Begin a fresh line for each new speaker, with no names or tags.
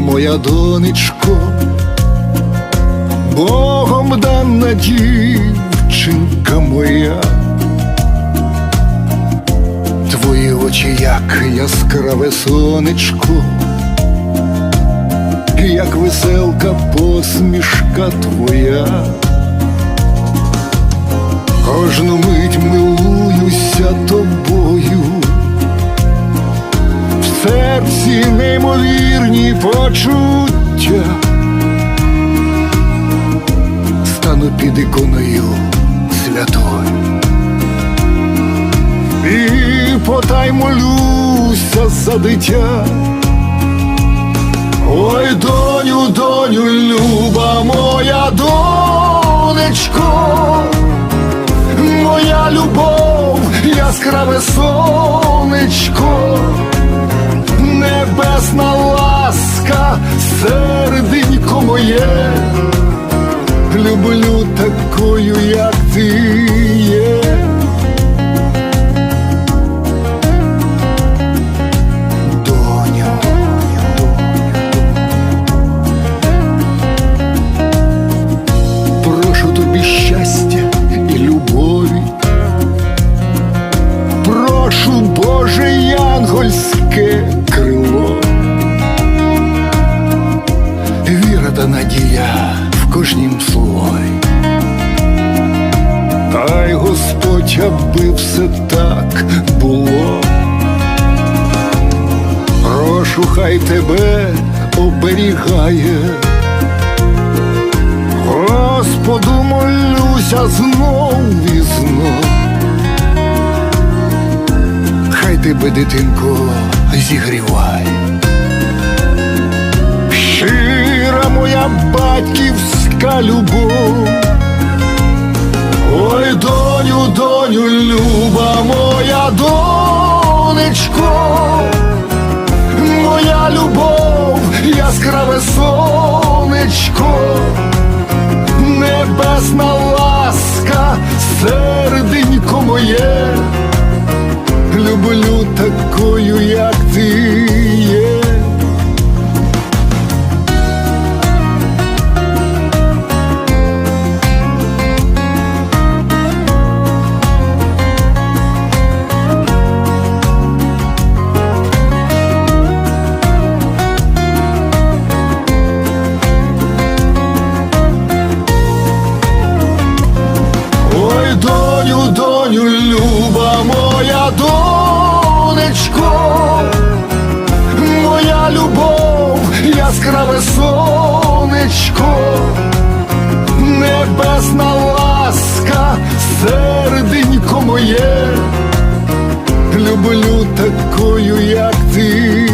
моя донечко, Богом дана дівчинка моя, твої очі, як яскраве сонечко, як веселка посмішка твоя. Кожну мить милуюся серці неймовірні почуття, стану під іконою святою і потай молюся за дитя. Ой, доню, доню, люба моя донечко, моя любов, яскраве сонечко, тобі щастя і любові. Прошу, Боже, янгольське крило. Віра та надія в кожнім слові. Та й Господь, аби все так було. Прошу, хай тебе оберігає. Господу молюся знов і знов. Хай тебе, дитинко, зігріває. Щира моя батьківська любов. Ой, доню, доню, люба моя донечко, донечко, моя любов, яскраве сонечко, небесна ласка, серденько моє, люблю такою, як ти